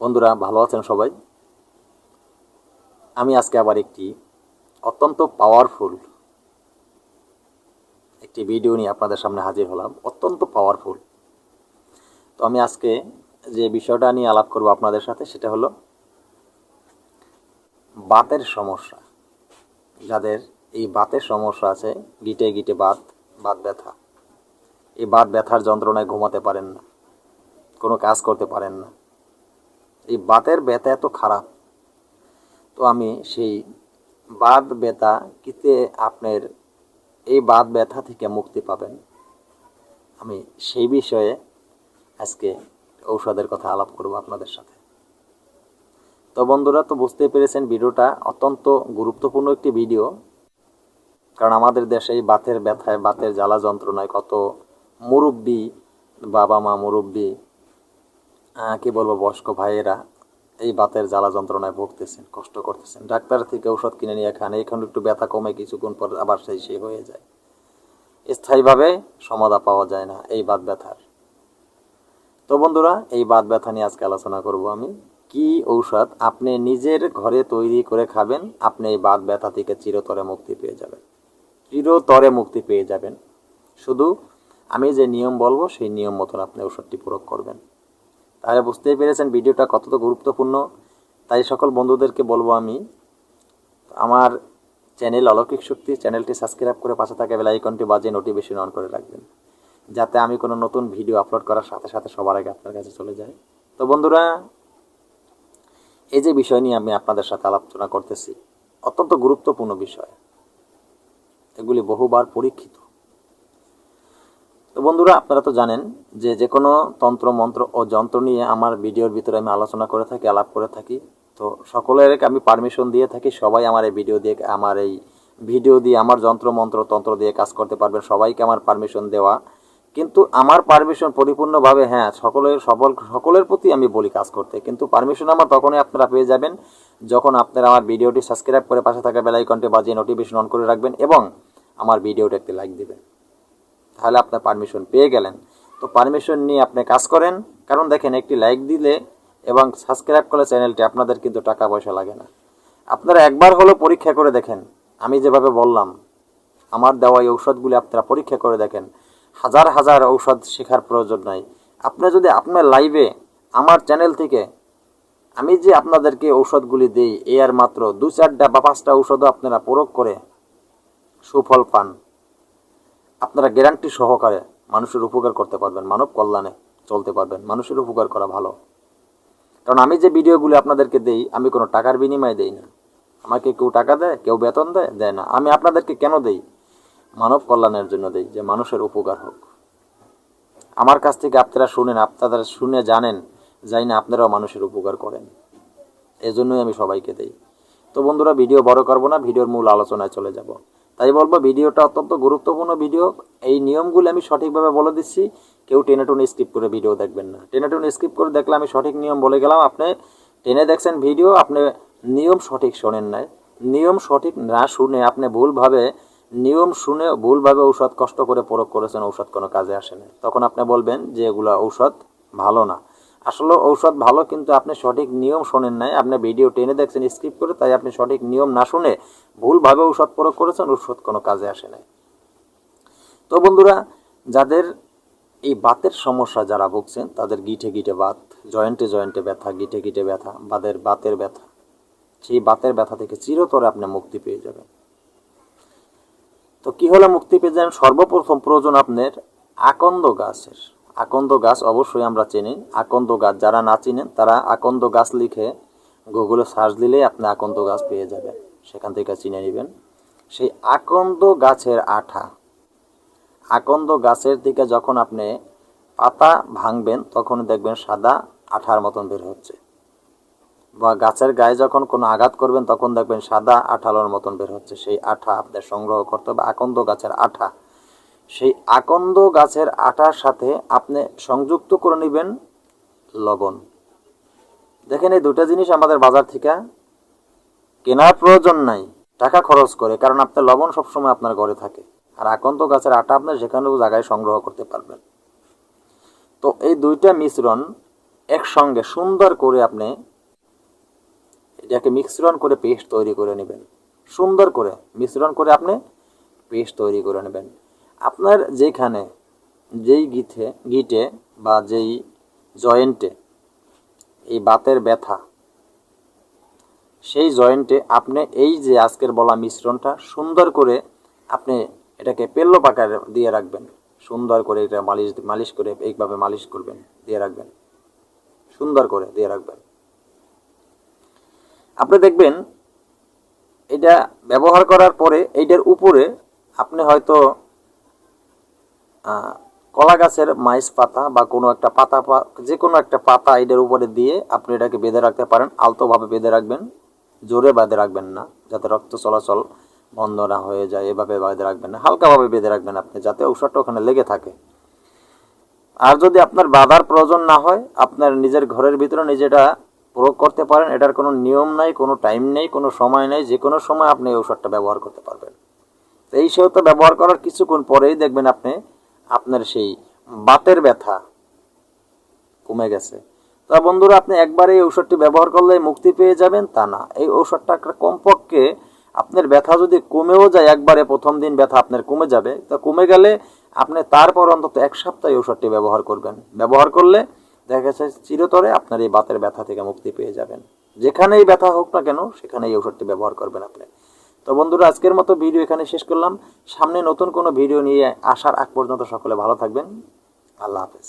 বন্ধুরা, ভালো আছেন সবাই? আমি আজকে আবার একটি অত্যন্ত পাওয়ারফুল একটি ভিডিও নিয়ে আপনাদের সামনে হাজির হলাম। অত্যন্ত পাওয়ারফুল তো আমি আজকে যে বিষয়টা নিয়ে আলাপ করব আপনাদের সাথে, সেটা হলো বাতের সমস্যা। যাদের এই বাতের সমস্যা আছে, গিটে গিটে বাত বাত ব্যথা। এই বাত ব্যথার যন্ত্রণায় ঘুমাতে পারেন না, কোনো কাজ করতে পারেন না। এই বাতের ব্যথা এত খারাপ। তো আমি সেই বাত ব্যথা কিতে আপনার এই বাত ব্যথা থেকে মুক্তি পাবেন। আমি সেই বিষয়ে আজকে ঔষধের কথা আলাপ করব আপনাদের সাথে। তো বন্ধুরা, তো বুঝতে পেরেছেন ভিডিওটা অত্যন্ত গুরুত্বপূর্ণ একটি ভিডিও। কারণ আমাদের দেশে এই বাতের ব্যথায়, বাতের জ্বালা যন্ত্রণায় কত মুরব্বী বাবা মা মুরব্বী কি বলব, বয়স্ক ভাইয়েরা এই বাতের জ্বালা যন্ত্রণায় ভুগতেছেন, কষ্ট করতেছেন। ডাক্তার থেকে ঔষধ কিনে নিয়ে খান এখন একটু ব্যথা কমে, কিছুক্ষণ পর আবার সেই সেই হয়ে যায়। স্থায়ীভাবে সমাধা পাওয়া যায় না এই বাত ব্যথার। তো বন্ধুরা, এই বাত ব্যথা নিয়ে আজকে আলোচনা করব আমি। কি ঔষধ আপনি নিজের ঘরে তৈরি করে খাবেন, আপনি এই বাত ব্যথা থেকে চিরতরে মুক্তি পেয়ে যাবেন। চিরতরে মুক্তি পেয়ে যাবেন। শুধু আমি যে নিয়ম বলব, সেই নিয়ম মতন আপনি ঔষধটি প্রয়োগ করবেন। তাহলে বুঝতেই পেরেছেন ভিডিওটা কতটা গুরুত্বপূর্ণ। তাই সকল বন্ধুদেরকে বলব আমি, আমার চ্যানেল অলৌকিক শক্তি, চ্যানেলটি সাবস্ক্রাইব করে পাশে থাকা বেল আইকনটি বাজিয়ে নোটিফিকেশন অন করে রাখবেন। যাতে আমি কোনো নতুন ভিডিও আপলোড করার সাথে সাথে সবার আগে আপনার কাছে চলে যায়। তো বন্ধুরা, এই যে বিষয় নিয়ে আমি আপনাদের সাথে আলোচনা করতেছি, অত্যন্ত গুরুত্বপূর্ণ বিষয়। এগুলি বহুবার পরীক্ষিত। বন্ধুরা, আপনারা তো জানেন যে যে কোনো তন্ত্র, মন্ত্র ও যন্ত্র নিয়ে আমার ভিডিওর ভিতরে আমি আলোচনা করে থাকি, আলাপ করে থাকি। তো সকলের আমি পারমিশন দিয়ে থাকি, সবাই আমার এই ভিডিও দিয়ে, আমার এই ভিডিও দিয়ে, আমার যন্ত্র, মন্ত্র, তন্ত্র দিয়ে কাজ করতে পারবেন, সবাইকে আমার পারমিশন দেওয়া। কিন্তু আমার পারমিশন পরিপূর্ণভাবে হ্যাঁ সকলের সকল সকলের প্রতি আমি বলি কাজ করতে। কিন্তু পারমিশন আমার তখনই আপনারা পেয়ে যাবেন যখন আপনারা আমার ভিডিওটি সাবস্ক্রাইব করে পাশে থাকা বেলাইকনটি বাজিয়ে নোটিফিকেশন অন করে রাখবেন এবং আমার ভিডিওটা একটি লাইক দিবেন। তাহলে আপনার পারমিশন পেয়ে গেলেন। তো পারমিশন নিয়ে আপনি কাজ করেন। কারণ দেখেন, একটি লাইক দিলে এবং সাবস্ক্রাইব করলে চ্যানেলটি আপনাদের কিন্তু টাকা পয়সা লাগে না। আপনারা একবার হলো পরীক্ষা করে দেখেন। আমি যেভাবে বললাম, আমার দেওয়া এই ঔষধগুলি আপনারা পরীক্ষা করে দেখেন। হাজার হাজার ঔষধ শেখার প্রয়োজন নাই। আপনি যদি আপনার লাইভে আমার চ্যানেল থেকে আমি যে আপনাদেরকে ঔষধগুলি দিই, এ আর মাত্র দু চারটা বা পাঁচটা ঔষধও আপনারা প্রয়োগ করে সুফল পান। আপনারা গ্যারান্টি সহকারে মানুষের উপকার করতে পারবেন, মানব কল্যাণে চলতে পারবেন, মানুষের উপকার করা ভালো। কারণ আমি যে ভিডিওগুলি আপনাদেরকে দেই, আমি কোনো টাকার বিনিময়ে দেই না। আমাকে কেউ টাকা দেয়, কেউ বেতন দেয় দেয় না। আমি আপনাদেরকে কেন দেই? মানব কল্যাণের জন্য দেই, যে মানুষের উপকার হোক। আমার কাছ থেকে আপনারা শুনেন, আপনারা শুনে জানেন যাই না আপনারাও মানুষের উপকার করেন। এজন্যই আমি সবাইকে দেই। তো বন্ধুরা, ভিডিও বড় করব না, ভিডিওর মূল আলোচনায় চলে যাব। তাই বলব ভিডিওটা অত্যন্ত গুরুত্বপূর্ণ ভিডিও। এই নিয়মগুলো আমি সঠিকভাবে বলে দিচ্ছি। কেউ টেনে টুনে স্কিপ করে ভিডিও দেখবেন না। টেনে টুনে স্কিপ করে দেখলে আমি সঠিক নিয়ম বলে গেলাম। আপনি টেনে দেখছেন ভিডিও, আপনি নিয়ম সঠিক শোনেন নাই। নিয়ম সঠিক না শুনে আপনি ভুলভাবে, নিয়ম শুনে ভুলভাবে ঔষধ কষ্ট করে প্রয়োগ করেছেন, ঔষধ কোনো কাজে আসে না তখন আপনি বলবেন যে এগুলা ঔষধ ভালো না। আসলে ঔষধ ভালো, কিন্তু আপনি সঠিক নিয়ম শোনেন নাই। আপনি ভিডিও টেনে দেখছেন স্কিপ করে, তাই আপনি সঠিক নিয়ম না শুনে ভুলভাবে ঔষধ প্রয়োগ করেছেন, ঔষধ কোনো কাজে আসে নাই। তো বন্ধুরা, যাদের এই বাতের সমস্যা যারা ভুগছেন, তাদের গিঠে গিঠে বাত, জয়েন্টে জয়েন্টে ব্যথা গিঠে গিঠে ব্যথা, বাদের বাতের ব্যথা, সেই বাতের ব্যথা থেকে চিরতরে আপনি মুক্তি পেয়ে যাবেন। তো কি হলে মুক্তি পেয়ে যাবেন? সর্বপ্রথম প্রয়োজন আপনার আকন্দ গাছের। আকন্দ গাছ অবশ্যই আমরা চিনি। আকন্দ গাছ যারা না চিনেন, তারা আকন্দ গাছ লিখে গুগলে সার্চ দিলেই আপনি আকন্দ গাছ পেয়ে যাবেন। সেখান থেকে চিনে নেবেন। সেই আকন্দ গাছের আঠা। আকন্দ গাছের দিকে যখন আপনি পাতা ভাঙবেন, তখন দেখবেন সাদা আঠার মতন বের হচ্ছে। বা গাছের গায়ে যখন কোনো আঘাত করবেন, তখন দেখবেন সাদা আঠালোর মতন বের হচ্ছে। সেই আঠা আপনার সংগ্রহ করতে হবে। আকন্দ গাছের আঠা। সেই আকন্দ গাছের আটার সাথে আপনি সংযুক্ত করে নেবেন লবণ। দেখেন এই দুটা জিনিস আমাদের বাজার থেকে কেনার প্রয়োজন নাই, টাকা খরচ করে, কারণ আপনার লবণ সবসময় আপনার ঘরে থাকে। আর আকন্দ গাছের আটা আপনার যেখানেও জায়গায় সংগ্রহ করতে পারবেন। তো এই দুইটা মিশ্রণ একসঙ্গে সুন্দর করে আপনি এটাকে মিশ্রণ করে পেস্ট তৈরি করে নেবেন। সুন্দর করে মিশ্রণ করে আপনি পেস্ট তৈরি করে নেবেন। আপনার যেখানে, যেই গিথে গিটে বা যেই জয়েন্টে এই বাতের ব্যথা, সেই জয়েন্টে আপনি এই যে আজকের বলা মিশ্রণটা সুন্দর করে আপনি এটাকে পেল্লো পাকার দিয়ে রাখবেন। সুন্দর করে এটা মালিশ মালিশ করে এইভাবে মালিশ করবেন, দিয়ে রাখবেন। সুন্দর করে দিয়ে রাখবেন। আপনি দেখবেন, এটা ব্যবহার করার পরে এইটার উপরে আপনি হয়তো কলা গাছের মাইস পাতা বা কোনো একটা পাতা যে কোনো একটা পাতা এটার উপরে দিয়ে আপনি এটাকে বেঁধে রাখতে পারেন, আলতোভাবে বেঁধে রাখবেন, জোরে বাঁধে রাখবেন না, যাতে রক্ত চলাচল বন্ধ না হয়ে যায়, এভাবে বাঁধে রাখবেন না, হালকাভাবে বেঁধে রাখবেন আপনি, যাতে ঔষধটা ওখানে লেগে থাকে। আর যদি আপনার বাধার প্রয়োজন না হয়, আপনার নিজের ঘরের ভিতরে নিজেটা প্রয়োগ করতে পারেন, এটার কোনো নিয়ম নাই, কোনো টাইম নেই, কোনো সময় নেই, যে কোনো সময় আপনি এই ঔষধটা ব্যবহার করতে পারবেন। এই সেহেতু ব্যবহার করার কিছুক্ষণ পরেই দেখবেন আপনি আপনার সেই বাতের ব্যথা কমে গেছে। তা বন্ধুরা, আপনি একবার এই ঔষধটি ব্যবহার করলে মুক্তি পেয়ে যাবেন, তা না। এই ঔষধটা একটা কমপক্ষে আপনার ব্যথা যদি কমেও যায়, একবারে প্রথম দিন ব্যথা আপনার কমে যাবে। তা কমে গেলে আপনি তারপর অন্তত এক সপ্তাহ এই ঔষধটি ব্যবহার করবেন। ব্যবহার করলে দেখা গেছে চিরতরে আপনার এই বাতের ব্যথা থেকে মুক্তি পেয়ে যাবেন। যেখানেই ব্যথা হোক না কেন সেখানে এই ঔষধটি ব্যবহার করবেন আপনি। তো বন্ধুরা, আজকের মতো ভিডিও এখানে শেষ করলাম। সামনে নতুন কোনো ভিডিও নিয়ে আসার আগ পর্যন্ত সকলে ভালো থাকবেন। আল্লাহ হাফেজ।